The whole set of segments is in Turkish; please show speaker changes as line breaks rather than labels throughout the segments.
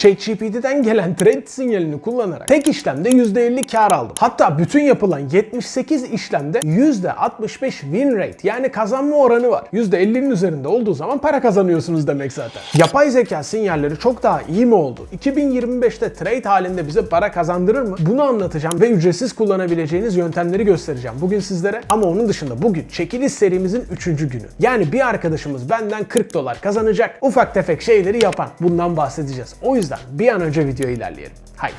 ChatGPT'den gelen trade sinyalini kullanarak tek işlemde %50 kar aldım. Hatta bütün yapılan 78 işlemde %65 win rate yani kazanma oranı var. %50'nin üzerinde olduğu zaman para kazanıyorsunuz demek zaten. Yapay zeka sinyalleri çok daha iyi mi oldu? 2025'te trade halinde bize para kazandırır mı? Bunu anlatacağım ve ücretsiz kullanabileceğiniz yöntemleri göstereceğim bugün sizlere. Ama onun dışında bugün çekiliş serimizin 3. günü. Yani bir arkadaşımız benden 40 dolar kazanacak. Ufak tefek şeyleri yapan. Bundan bahsedeceğiz. O yüzden bir an önce videoya ilerleyelim. Haydi.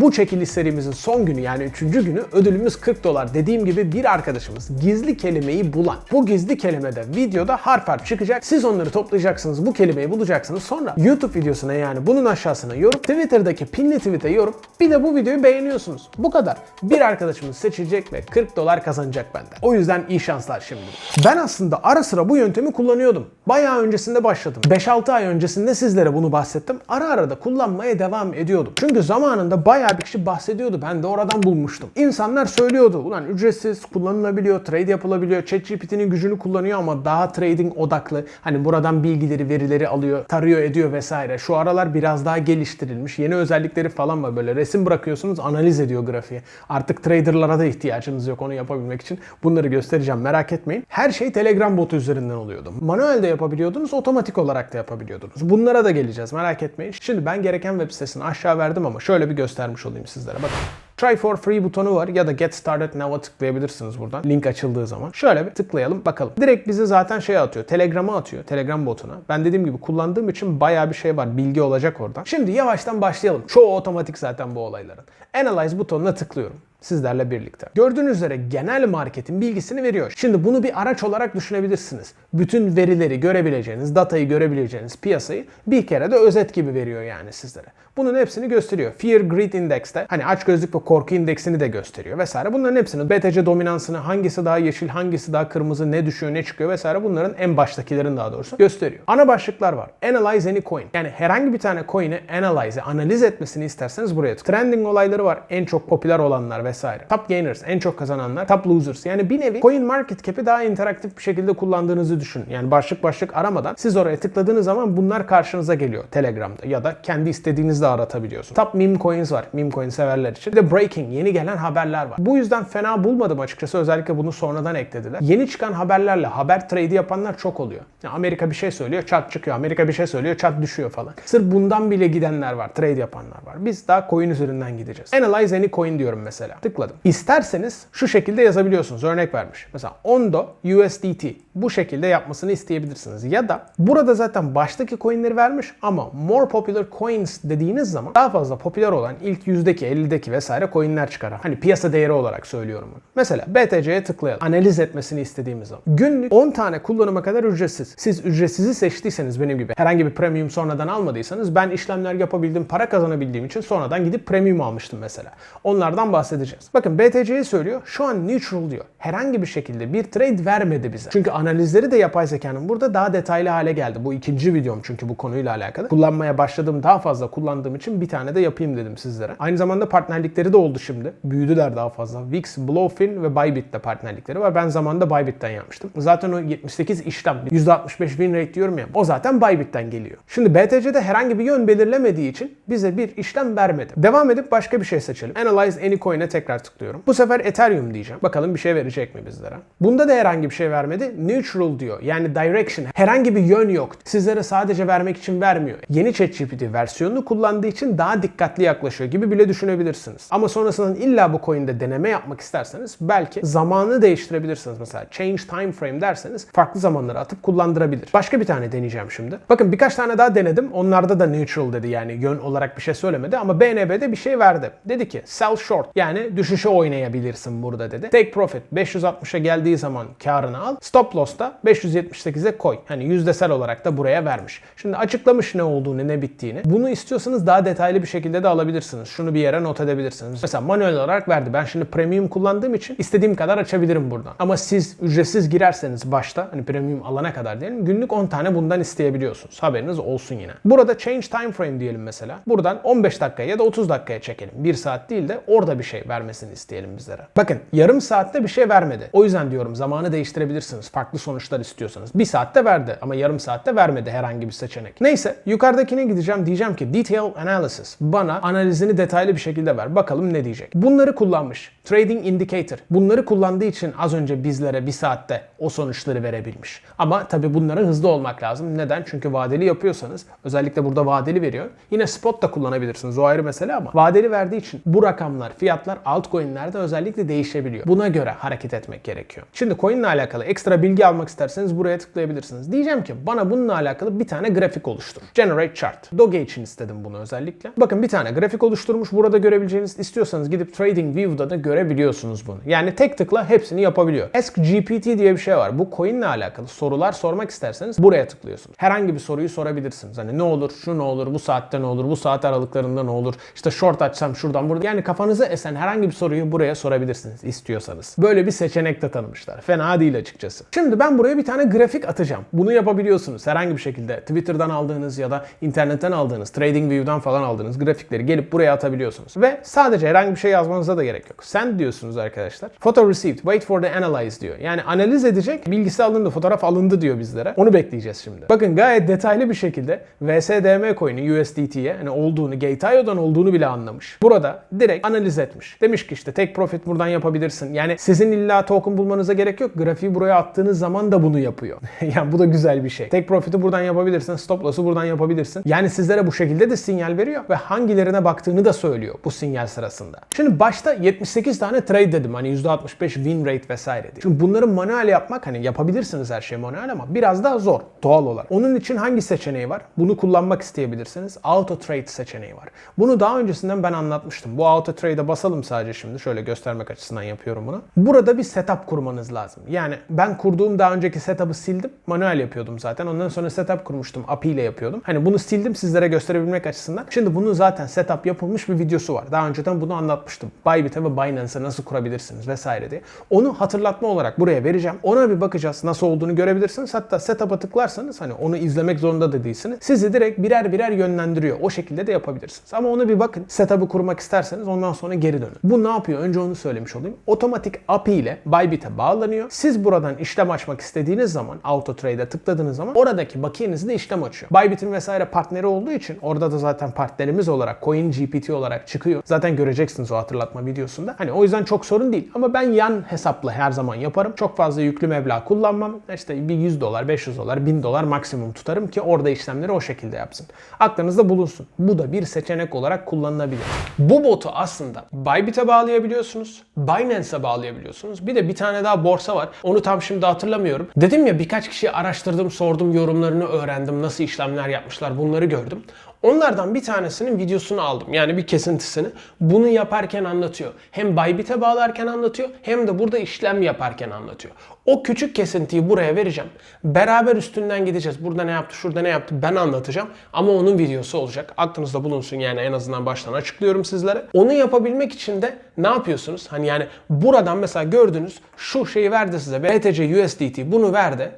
Bu çekiliş serimizin son günü yani 3. günü ödülümüz 40 dolar. Dediğim gibi bir arkadaşımız gizli kelimeyi bulan. Bu gizli kelime de videoda harf harf çıkacak. Siz onları toplayacaksınız, bu kelimeyi bulacaksınız. Sonra YouTube videosuna yani bunun aşağısına yorum, Twitter'daki pinli tweet'e yorum, bir de bu videoyu beğeniyorsunuz. Bu kadar. Bir arkadaşımız seçilecek ve 40 dolar kazanacak benden. O yüzden iyi şanslar şimdi. Ben aslında ara sıra bu yöntemi kullanıyordum. Bayağı öncesinde başladım. 5-6 ay öncesinde sizlere bunu bahsettim. Ara ara da kullanmaya devam ediyordum. Çünkü zamanında bayağı bir kişi bahsediyordu. Ben de oradan bulmuştum. İnsanlar söylüyordu. Ulan ücretsiz kullanılabiliyor, trade yapılabiliyor. ChatGPT'nin gücünü kullanıyor ama daha trading odaklı. Hani buradan bilgileri, verileri alıyor, tarıyor, ediyor vesaire. Şu aralar biraz daha geliştirilmiş. Yeni özellikleri falan var böyle. Resim bırakıyorsunuz, analiz ediyor grafiği. Artık traderlara da ihtiyacınız yok onu yapabilmek için. Bunları göstereceğim merak etmeyin. Her şey Telegram botu üzerinden oluyordu. Manuel de yapabiliyordunuz, otomatik olarak da yapabiliyordunuz. Bunlara da geleceğiz merak etmeyin. Şimdi ben gereken web sitesini aşağı verdim ama şöyle bir göstermiş olayım sizlere. Bakın. Try for free butonu var ya da Get Started Now'a tıklayabilirsiniz buradan. Link açıldığı zaman. Şöyle bir tıklayalım bakalım. Direkt bizi zaten şey atıyor. Telegram'a atıyor. Telegram botuna. Ben dediğim gibi kullandığım için bayağı bir şey var. Bilgi olacak oradan. Şimdi yavaştan başlayalım. Çoğu otomatik zaten bu olayların. Analyze butonuna tıklıyorum sizlerle birlikte. Gördüğünüz üzere genel marketin bilgisini veriyor. Şimdi bunu bir araç olarak düşünebilirsiniz. Bütün verileri görebileceğiniz, datayı görebileceğiniz piyasayı bir kere de özet gibi veriyor yani sizlere. Bunun hepsini gösteriyor. Fear Greed Index'te hani açgözlük ve korku indeksini de gösteriyor vesaire. Bunların hepsini BTC dominansını hangisi daha yeşil, hangisi daha kırmızı, ne düşüyor, ne çıkıyor vesaire bunların en baştakilerin daha doğrusu gösteriyor. Ana başlıklar var. Analyze any coin. Yani herhangi bir tane coin'i analyze, analiz etmesini isterseniz buraya tıklayın. Trending olayları var. En çok popüler olanlar vesaire. Top gainers, en çok kazananlar. Top losers. Yani bir nevi coin market cap'i daha interaktif bir şekilde kullandığınızı düşünün. Yani başlık başlık aramadan siz oraya tıkladığınız zaman bunlar karşınıza geliyor Telegram'da ya da kendi istediğinizde aratabiliyorsunuz. Top meme coins var. Meme coin severler için. Bir de breaking, yeni gelen haberler var. Bu yüzden fena bulmadım açıkçası. Özellikle bunu sonradan eklediler. Yeni çıkan haberlerle haber trade yapanlar çok oluyor. Yani Amerika bir şey söylüyor, çat çıkıyor. Amerika bir şey söylüyor, çat düşüyor falan. Sırf bundan bile gidenler var, trade yapanlar var. Biz daha coin üzerinden gideceğiz. Analyze any coin diyorum mesela. Tıkladım. İsterseniz şu şekilde yazabiliyorsunuz. Örnek vermiş. Mesela Ondo USDT. Bu şekilde yapmasını isteyebilirsiniz. Ya da burada zaten baştaki coinleri vermiş ama more popular coins dediğiniz zaman daha fazla popüler olan ilk yüzdeki, 50'deki vesaire coinler çıkar. Hani piyasa değeri olarak söylüyorum bunu. Mesela BTC'ye tıklayalım. Analiz etmesini istediğimiz zaman. Günlük 10 tane kullanıma kadar ücretsiz. Siz ücretsizi seçtiyseniz benim gibi herhangi bir premium sonradan almadıysanız ben işlemler yapabildim, para kazanabildiğim için sonradan gidip premium almıştım mesela. Onlardan bahsedeceğiz. Bakın BTC'ye söylüyor. Şu an neutral diyor. Herhangi bir şekilde bir trade vermedi bize. Çünkü analizleri de yapay zekanın burada daha detaylı hale geldi. Bu ikinci videom çünkü bu konuyla alakalı. Kullanmaya başladığım daha fazla kullandığım için bir tane de yapayım dedim sizlere. Aynı zamanda partnerlikleri de oldu şimdi. Büyüdüler daha fazla. Wix, Bluefin ve Bybit'te partnerlikleri var. Ben zamanında Bybit'ten yapmıştım. Zaten o 78 işlem, %65 win rate diyorum ya. O zaten Bybit'ten geliyor. Şimdi BTC'de herhangi bir yön belirlemediği için bize bir işlem vermedi. Devam edip başka bir şey seçelim. Analyze any coin'e tekrar tıklıyorum. Bu sefer Ethereum diyeceğim. Bakalım bir şey verecek mi bizlere? Bunda da herhangi bir şey vermedi. Neutral diyor. Yani direction. Herhangi bir yön yok. Sizlere sadece vermek için vermiyor. Yeni ChatGPT versiyonunu kullandığı için daha dikkatli yaklaşıyor gibi bile düşünebilirsiniz. Ama sonrasında illa bu coin'de deneme yapmak isterseniz belki zamanı değiştirebilirsiniz. Mesela change time frame derseniz farklı zamanlara atıp kullandırabilir. Başka bir tane deneyeceğim şimdi. Bakın birkaç tane daha denedim. Onlarda da neutral dedi yani yön olarak bir şey söylemedi ama BNB'de bir şey verdi. Dedi ki sell short yani düşüşe oynayabilirsin burada dedi. Take profit 560'a geldiği zaman karını al. Stop loss da 578'e koy. Hani yüzdesel olarak da buraya vermiş. Şimdi açıklamış ne olduğunu ne bittiğini. Bunu istiyorsanız daha detaylı bir şekilde de alabilirsiniz. Şunu bir yere not edebilirsiniz. Mesela manuel olarak verdi. Ben şimdi premium kullandığım için istediğim kadar açabilirim buradan. Ama siz ücretsiz girerseniz başta hani premium alana kadar diyelim günlük 10 tane bundan isteyebiliyorsunuz. Haberiniz olsun yine. Burada change time frame diyelim mesela. Buradan 15 dakikaya ya da 30 dakikaya çekelim. 1 saat değil de orada bir şey ver vermesini isteyelim bizlere. Bakın yarım saatte bir şey vermedi. O yüzden diyorum zamanı değiştirebilirsiniz. Farklı sonuçlar istiyorsanız. Bir saatte verdi ama yarım saatte vermedi herhangi bir seçenek. Neyse yukarıdakine gideceğim. Diyeceğim ki detail analysis. Bana analizini detaylı bir şekilde ver. Bakalım ne diyecek. Bunları kullanmış. Trading indicator. Bunları kullandığı için az önce bizlere bir saatte o sonuçları verebilmiş. Ama tabii bunlara hızlı olmak lazım. Neden? Çünkü vadeli yapıyorsanız özellikle burada vadeli veriyor. Yine spot da kullanabilirsiniz. O ayrı mesele ama vadeli verdiği için bu rakamlar, fiyatlar altcoin'lerde özellikle değişebiliyor. Buna göre hareket etmek gerekiyor. Şimdi coin ile alakalı ekstra bilgi almak isterseniz buraya tıklayabilirsiniz. Diyeceğim ki bana bununla alakalı bir tane grafik oluştur. Generate chart. Doge için istedim bunu özellikle. Bakın bir tane grafik oluşturmuş. Burada görebileceğiniz istiyorsanız gidip Trading View'da da görebiliyorsunuz bunu. Yani tek tıkla hepsini yapabiliyor. Ask GPT diye bir şey var. Bu coin ile alakalı sorular sormak isterseniz buraya tıklıyorsunuz. Herhangi bir soruyu sorabilirsiniz. Hani ne olur, şu ne olur, bu saatte ne olur, bu saat aralıklarında ne olur, işte short açsam şuradan burada. Yani kafanıza esen herhangi bir soruyu buraya sorabilirsiniz istiyorsanız. Böyle bir seçenek de tanımışlar. Fena değil açıkçası. Şimdi ben buraya bir tane grafik atacağım. Bunu yapabiliyorsunuz herhangi bir şekilde. Twitter'dan aldığınız ya da internetten aldığınız, TradingView'dan falan aldığınız grafikleri gelip buraya atabiliyorsunuz. Ve sadece herhangi bir şey yazmanıza da gerek yok. Send diyorsunuz arkadaşlar. Photo received, wait for the analyze diyor. Yani analiz edecek, bilgisi alındı, fotoğraf alındı diyor bizlere. Onu bekleyeceğiz şimdi. Bakın gayet detaylı bir şekilde VSDM coin'i USDT'ye hani olduğunu, Gate.io'dan olduğunu bile anlamış. Burada direkt analiz etmiş. Demiş ki işte tek profit buradan yapabilirsin. Yani sizin illa token bulmanıza gerek yok. Grafiği buraya attığınız zaman da bunu yapıyor. yani bu da güzel bir şey. Tek profit'i buradan yapabilirsin. Stop loss'u buradan yapabilirsin. Yani sizlere bu şekilde de sinyal veriyor ve hangilerine baktığını da söylüyor bu sinyal sırasında. Şimdi başta 78 tane trade dedim. Hani %65 win rate vesaire diye. Şimdi bunları manuel yapmak hani yapabilirsiniz her şeyi manuel ama biraz daha zor doğal olarak. Onun için hangi seçeneği var? Bunu kullanmak isteyebilirsiniz. Auto trade seçeneği var. Bunu daha öncesinden ben anlatmıştım. Bu auto trade'e basalım sadece şimdi. Şöyle göstermek açısından yapıyorum bunu. Burada bir setup kurmanız lazım. Yani ben kurduğum daha önceki setup'ı sildim. Manuel yapıyordum zaten. Ondan sonra setup kurmuştum. API ile yapıyordum. Hani bunu sildim sizlere gösterebilmek açısından. Şimdi bunun zaten setup yapılmış bir videosu var. Daha önceden bunu anlatmıştım. Bybit'e ve Binance'e nasıl kurabilirsiniz vesaire diye. Onu hatırlatma olarak buraya vereceğim. Ona bir bakacağız. Nasıl olduğunu görebilirsiniz. Hatta setup'a tıklarsanız hani onu izlemek zorunda da değilsiniz. Sizi direkt birer birer yönlendiriyor. O şekilde de yapabilirsiniz. Ama ona bir bakın. Setup'ı kurmak isterseniz ondan sonra geri dönün. Bu ne yapıyor? Önce onu söylemiş olayım. Otomatik API ile Bybit'e bağlanıyor. Siz buradan işlem açmak istediğiniz zaman Auto Trade'e tıkladığınız zaman oradaki bakiyenizi de işlem açıyor. Bybit'in vesaire partneri olduğu için orada da zaten partnerimiz olarak Coin GPT olarak çıkıyor. Zaten göreceksiniz o hatırlatma videosunda. Hani o yüzden çok sorun değil. Ama ben yan hesapla her zaman yaparım. Çok fazla yüklü meblağ kullanmam. İşte bir 100 dolar, 500 dolar, 1000 dolar maksimum tutarım ki orada işlemleri o şekilde yapsın. Aklınızda bulunsun. Bu da bir seçenek olarak kullanılabilir. Bu botu aslında Bybit'e bağlayabiliyorsunuz. Binance'e bağlayabiliyorsunuz. Bir de bir tane daha borsa var. Onu tam şimdi hatırlamıyorum. Dedim ya birkaç kişi araştırdım, sordum, yorumlarını öğrendim. Nasıl işlemler yapmışlar bunları gördüm. Onlardan bir tanesinin videosunu aldım. Yani bir kesintisini. Bunu yaparken anlatıyor. Hem Bybit'e bağlarken anlatıyor hem de burada işlem yaparken anlatıyor. O küçük kesintiyi buraya vereceğim. Beraber üstünden gideceğiz. Burada ne yaptı, şurada ne yaptı ben anlatacağım. Ama onun videosu olacak. Aklınızda bulunsun yani en azından baştan açıklıyorum sizlere. Onu yapabilmek için de ne yapıyorsunuz? Hani yani buradan mesela gördünüz şu şeyi verdi size. BTC USDT bunu verdi.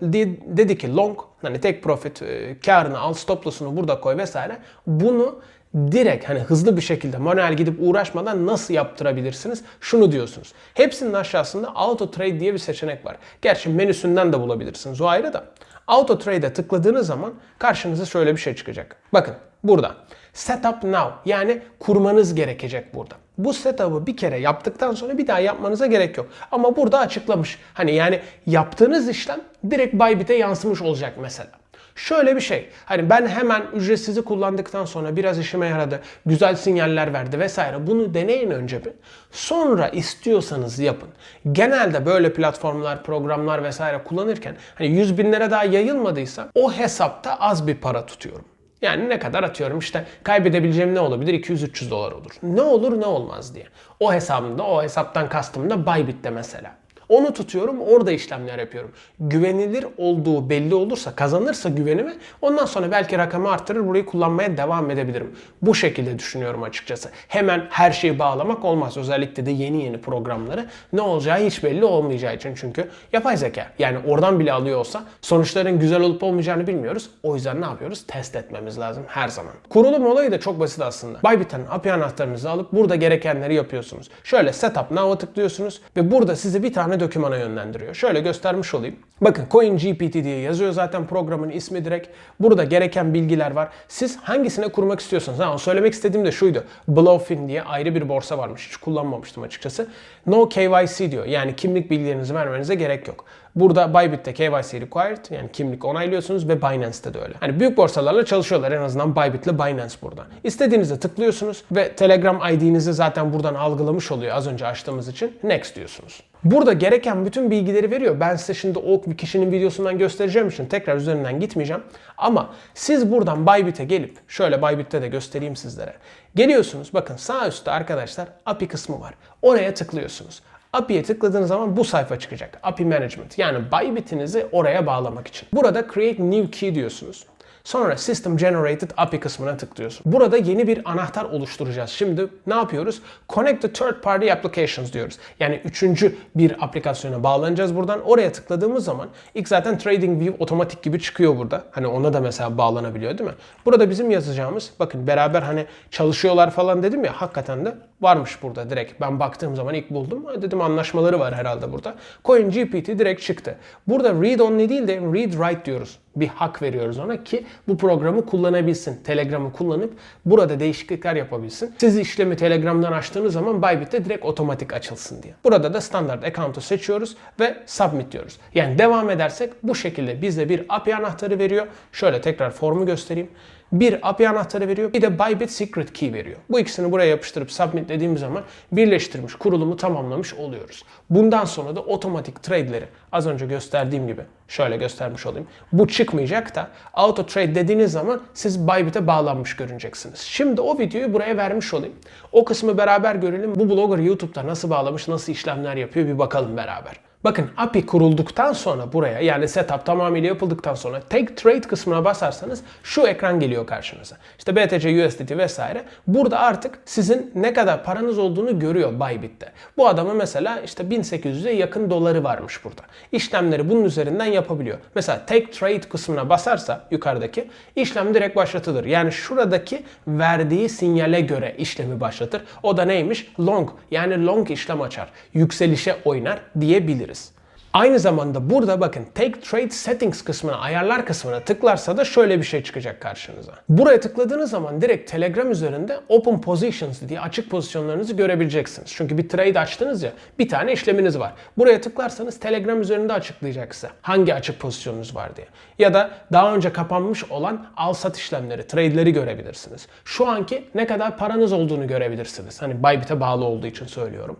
Dedi ki long hani tek profit e, karını al stop loss'unu burada koy vesaire. Bunu direkt hani hızlı bir şekilde manuel gidip uğraşmadan nasıl yaptırabilirsiniz? Şunu diyorsunuz. Hepsinin aşağısında Auto Trade diye bir seçenek var. Gerçi menüsünden de bulabilirsiniz o ayrı da. Auto Trade'e tıkladığınız zaman karşınıza şöyle bir şey çıkacak. Bakın burada. Setup now yani kurmanız gerekecek burada. Bu setup'ı bir kere yaptıktan sonra bir daha yapmanıza gerek yok. Ama burada açıklamış. Hani yani yaptığınız işlem direkt Bybit'e yansımış olacak mesela. Şöyle bir şey. Hani ben hemen ücretsizi kullandıktan sonra biraz işime yaradı. Güzel sinyaller verdi vesaire. Bunu deneyin önce bir. Sonra istiyorsanız yapın. Genelde böyle platformlar, programlar vesaire kullanırken hani 100 binlere daha yayılmadıysa o hesapta az bir para tutuyorum. Yani ne kadar atıyorum işte kaybedebileceğim ne olabilir? 200-300 dolar olur. Ne olur ne olmaz diye. O hesabımda, o hesaptan kastım da Bybit'te mesela. Onu tutuyorum orada işlemler yapıyorum. Güvenilir olduğu belli olursa kazanırsa güvenimi ondan sonra belki rakamı arttırır burayı kullanmaya devam edebilirim. Bu şekilde düşünüyorum açıkçası. Hemen her şeyi bağlamak olmaz. Özellikle de yeni yeni programları ne olacağı hiç belli olmayacağı için çünkü yapay zeka. Yani oradan bile alıyor olsa sonuçların güzel olup olmayacağını bilmiyoruz. O yüzden ne yapıyoruz? Test etmemiz lazım her zaman. Kurulum olayı da çok basit aslında. Bybit'ten API anahtarınızı alıp burada gerekenleri yapıyorsunuz. Şöyle Setup Now'a tıklıyorsunuz ve burada sizi bir tane dokümana yönlendiriyor. Şöyle göstermiş olayım. Bakın CoinGPT diye yazıyor zaten programın ismi direkt. Burada gereken bilgiler var. Siz hangisine kurmak istiyorsanız. Ha, söylemek istediğim de şuydu. Bluefin diye ayrı bir borsa varmış. Hiç kullanmamıştım açıkçası. No KYC diyor. Yani kimlik bilgilerinizi vermenize gerek yok. Burada Bybit'te KYC required yani kimlik onaylıyorsunuz ve Binance'te de öyle. Hani büyük borsalarla çalışıyorlar en azından Bybit ile Binance burada. İstediğinizde tıklıyorsunuz ve Telegram ID'nizi zaten buradan algılamış oluyor az önce açtığımız için. Next diyorsunuz. Burada gereken bütün bilgileri veriyor. Ben size şimdi o kişinin videosundan göstereceğim için tekrar üzerinden gitmeyeceğim. Ama siz buradan Bybit'e gelip şöyle Bybit'te de göstereyim sizlere. Geliyorsunuz bakın sağ üstte arkadaşlar API kısmı var. Oraya tıklıyorsunuz. API'ye tıkladığınız zaman bu sayfa çıkacak. API Management yani Bybit'inizi oraya bağlamak için. Burada Create New Key diyorsunuz. Sonra System Generated API kısmına tıklıyorsun. Burada yeni bir anahtar oluşturacağız. Şimdi ne yapıyoruz? Connect to Third Party Applications diyoruz. Yani üçüncü bir aplikasyona bağlanacağız buradan. Oraya tıkladığımız zaman ilk zaten TradingView otomatik gibi çıkıyor burada. Hani ona da mesela bağlanabiliyor değil mi? Burada bizim yazacağımız bakın beraber hani çalışıyorlar falan dedim ya hakikaten de varmış burada direkt. Ben baktığım zaman ilk buldum. Dedim anlaşmaları var herhalde burada. CoinGPT direkt çıktı. Burada read only değil de read write diyoruz. Bir hak veriyoruz ona ki bu programı kullanabilsin. Telegram'ı kullanıp burada değişiklikler yapabilsin. Siz işlemi Telegram'dan açtığınız zaman Bybit'te direkt otomatik açılsın diye. Burada da standart account'u seçiyoruz ve submit diyoruz. Yani devam edersek bu şekilde bize bir API anahtarı veriyor. Şöyle tekrar formu göstereyim bir API anahtarı veriyor. Bir de Bybit Secret Key veriyor. Bu ikisini buraya yapıştırıp submit dediğimiz zaman birleştirmiş, kurulumu tamamlamış oluyoruz. Bundan sonra da otomatik trade'leri az önce gösterdiğim gibi şöyle göstermiş olayım. Bu çıkmayacak da auto trade dediğiniz zaman siz Bybit'e bağlanmış görüneceksiniz. Şimdi o videoyu buraya vermiş olayım. O kısmı beraber görelim. Bu blogger YouTube'da nasıl bağlamış, nasıl işlemler yapıyor bir bakalım beraber. Bakın API kurulduktan sonra buraya yani setup tamamıyla yapıldıktan sonra take trade kısmına basarsanız şu ekran geliyor karşınıza. İşte BTC, USDT vesaire. Burada artık sizin ne kadar paranız olduğunu görüyor Bybit'te. Bu adamın mesela işte 1800'e yakın doları varmış burada. İşlemleri bunun üzerinden yapabiliyor. Mesela take trade kısmına basarsa yukarıdaki işlem direkt başlatılır. Yani şuradaki verdiği sinyale göre işlemi başlatır. O da neymiş? Long yani long işlem açar. Yükselişe oynar diyebiliriz. Aynı zamanda burada bakın Take Trade Settings kısmına, ayarlar kısmına tıklarsa da şöyle bir şey çıkacak karşınıza. Buraya tıkladığınız zaman direkt Telegram üzerinde Open Positions diye açık pozisyonlarınızı görebileceksiniz. Çünkü bir trade açtınız ya, bir tane işleminiz var. Buraya tıklarsanız Telegram üzerinde açıklayacak size hangi açık pozisyonunuz var diye. Ya da daha önce kapanmış olan al sat işlemleri, trade'leri görebilirsiniz. Şu anki ne kadar paranız olduğunu görebilirsiniz. Hani Bybit'e bağlı olduğu için söylüyorum.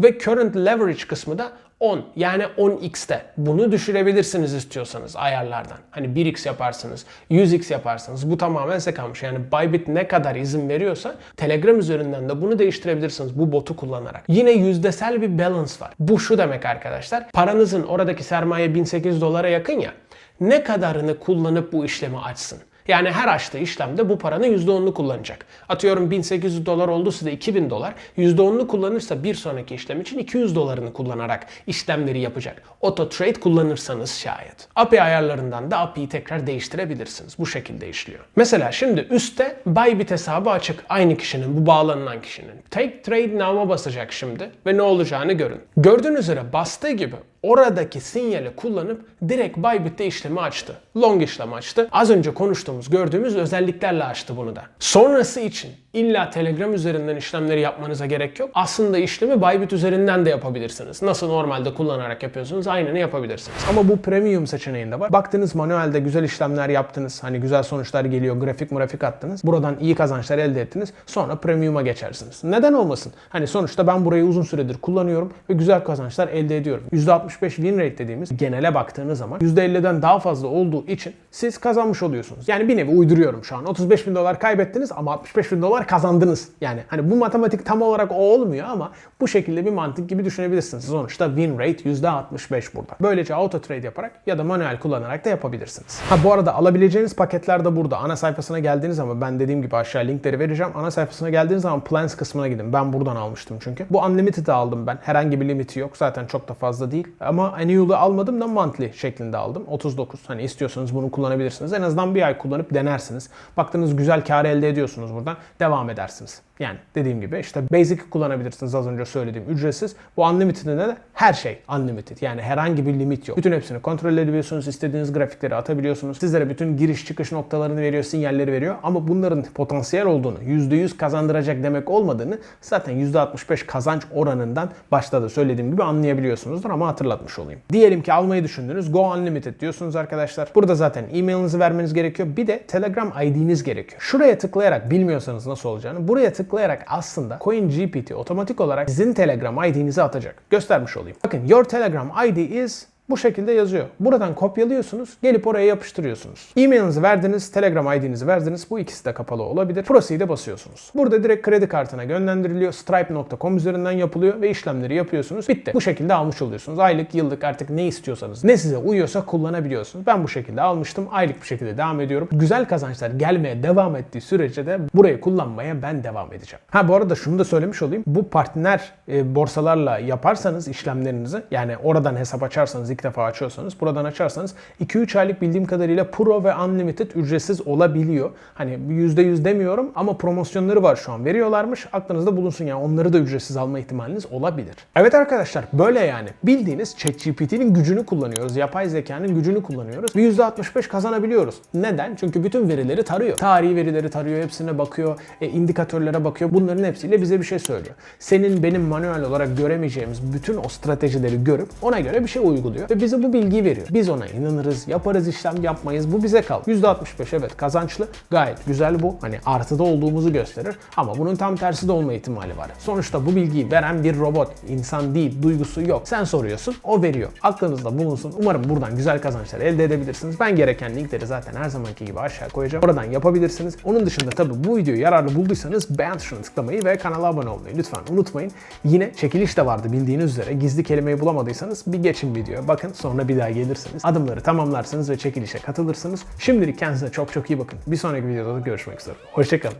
Ve current leverage kısmı da 10 yani 10x'te. Bunu düşürebilirsiniz istiyorsanız ayarlardan. Hani 1x yaparsınız, 100x yaparsınız. Bu tamamen size kalmış. Yani Bybit ne kadar izin veriyorsa Telegram üzerinden de bunu değiştirebilirsiniz bu botu kullanarak. Yine yüzdesel bir balance var. Bu şu demek arkadaşlar. Paranızın oradaki sermaye 1800 dolara yakın ya. Ne kadarını kullanıp bu işlemi açsın? Yani her açtığı işlemde bu paranın %10'unu kullanacak. Atıyorum 1800 dolar oldu size 2000 dolar. %10'unu kullanırsa bir sonraki işlem için 200 dolarını kullanarak işlemleri yapacak. Auto trade kullanırsanız şayet. API ayarlarından da API'yi tekrar değiştirebilirsiniz. Bu şekilde işliyor. Mesela şimdi üstte Bybit hesabı açık. Aynı kişinin, bu bağlanılan kişinin. Take trade now'a basacak şimdi ve ne olacağını görün. Gördüğünüz üzere bastığı gibi oradaki sinyali kullanıp direkt Bybit'te işlemi açtı. Long işlem açtı. Az önce konuştuğumuz, gördüğümüz özelliklerle açtı bunu da. Sonrası için illa Telegram üzerinden işlemleri yapmanıza gerek yok. Aslında işlemi Bybit üzerinden de yapabilirsiniz. Nasıl normalde kullanarak yapıyorsunuz aynını yapabilirsiniz. Ama bu premium seçeneğinde var. Baktınız manuelde güzel işlemler yaptınız. Hani güzel sonuçlar geliyor. Grafik grafik attınız. Buradan iyi kazançlar elde ettiniz. Sonra premium'a geçersiniz. Neden olmasın? Hani sonuçta ben burayı uzun süredir kullanıyorum ve güzel kazançlar elde ediyorum. %60 %65 win rate dediğimiz genele baktığınız zaman %50'den daha fazla olduğu için siz kazanmış oluyorsunuz. Yani bir nevi uyduruyorum şu an. 35 bin dolar kaybettiniz ama 65 bin dolar kazandınız. Yani hani bu matematik tam olarak o olmuyor ama bu şekilde bir mantık gibi düşünebilirsiniz. Sonuçta win rate %65 burada. Böylece auto trade yaparak ya da manuel kullanarak da yapabilirsiniz. Ha bu arada alabileceğiniz paketler de burada. Ana sayfasına geldiğiniz zaman ben dediğim gibi aşağı linkleri vereceğim. Ana sayfasına geldiğiniz zaman plans kısmına gidin. Ben buradan almıştım çünkü. Bu unlimited'ı aldım ben. Herhangi bir limiti yok. Zaten çok da fazla değil. Ama annual'ı almadım da monthly şeklinde aldım. 39. Hani istiyorsanız bunu kullanabilirsiniz. En azından bir ay kullanıp denersiniz. Baktınız güzel kar elde ediyorsunuz buradan. Devam edersiniz. Yani dediğim gibi işte basic kullanabilirsiniz az önce söylediğim ücretsiz. Bu unlimited'de de her şey unlimited. Yani herhangi bir limit yok. Bütün hepsini kontrol edebiliyorsunuz. İstediğiniz grafikleri atabiliyorsunuz. Sizlere bütün giriş çıkış noktalarını veriyor, sinyalleri veriyor. Ama bunların potansiyel olduğunu, %100 kazandıracak demek olmadığını zaten %65 kazanç oranından başta da söylediğim gibi anlayabiliyorsunuzdur ama hatırlatmış olayım. Diyelim ki almayı düşündünüz. Go Unlimited diyorsunuz arkadaşlar. Burada zaten e-mailinizi vermeniz gerekiyor. Bir de Telegram ID'niz gerekiyor. Şuraya tıklayarak bilmiyorsanız nasıl olacağını buraya tıklayarak aslında CoinGPT otomatik olarak sizin Telegram ID'nizi atacak. Göstermiş olayım. Bakın your Telegram ID is bu şekilde yazıyor. Buradan kopyalıyorsunuz, gelip oraya yapıştırıyorsunuz. E-mailinizi verdiniz, Telegram ID'nizi verdiniz. Bu ikisi de kapalı olabilir. Proceed'e basıyorsunuz. Burada direkt kredi kartına yönlendiriliyor. Stripe.com üzerinden yapılıyor ve işlemleri yapıyorsunuz. Bitti. Bu şekilde almış oluyorsunuz. Aylık, yıllık artık ne istiyorsanız, ne size uyuyorsa kullanabiliyorsunuz. Ben bu şekilde almıştım. Aylık bir şekilde devam ediyorum. Güzel kazançlar gelmeye devam ettiği sürece de burayı kullanmaya ben devam edeceğim. Ha bu arada şunu da söylemiş olayım. Bu partner e, borsalarla yaparsanız işlemlerinizi yani oradan hesap açarsanız ilk defa açıyorsanız buradan açarsanız 2-3 aylık bildiğim kadarıyla Pro ve Unlimited ücretsiz olabiliyor. Hani %100 demiyorum ama promosyonları var şu an veriyorlarmış. Aklınızda bulunsun yani onları da ücretsiz alma ihtimaliniz olabilir. Evet arkadaşlar böyle yani bildiğiniz ChatGPT'nin gücünü kullanıyoruz. Yapay zekanın gücünü kullanıyoruz. Ve %65 kazanabiliyoruz. Neden? Çünkü bütün verileri tarıyor. Tarihi verileri tarıyor, hepsine bakıyor, e, indikatörlere bakıyor. Bunların hepsiyle bize bir şey söylüyor. Senin benim manuel olarak göremeyeceğimiz bütün o stratejileri görüp ona göre bir şey uyguluyor ve bize bu bilgiyi veriyor. Biz ona inanırız, yaparız işlem yapmayız. Bu bize kal. %65 evet kazançlı. Gayet güzel bu. Hani artıda olduğumuzu gösterir. Ama bunun tam tersi de olma ihtimali var. Sonuçta bu bilgiyi veren bir robot. insan değil, duygusu yok. Sen soruyorsun, o veriyor. Aklınızda bulunsun. Umarım buradan güzel kazançlar elde edebilirsiniz. Ben gereken linkleri zaten her zamanki gibi aşağı koyacağım. Oradan yapabilirsiniz. Onun dışında tabii bu videoyu yararlı bulduysanız beğen tuşuna tıklamayı ve kanala abone olmayı lütfen unutmayın. Yine çekiliş de vardı bildiğiniz üzere. Gizli kelimeyi bulamadıysanız bir geçin videoya. Bakın sonra bir daha gelirsiniz. Adımları tamamlarsınız ve çekilişe katılırsınız. Şimdilik kendinize çok çok iyi bakın. Bir sonraki videoda da görüşmek üzere. Hoşçakalın.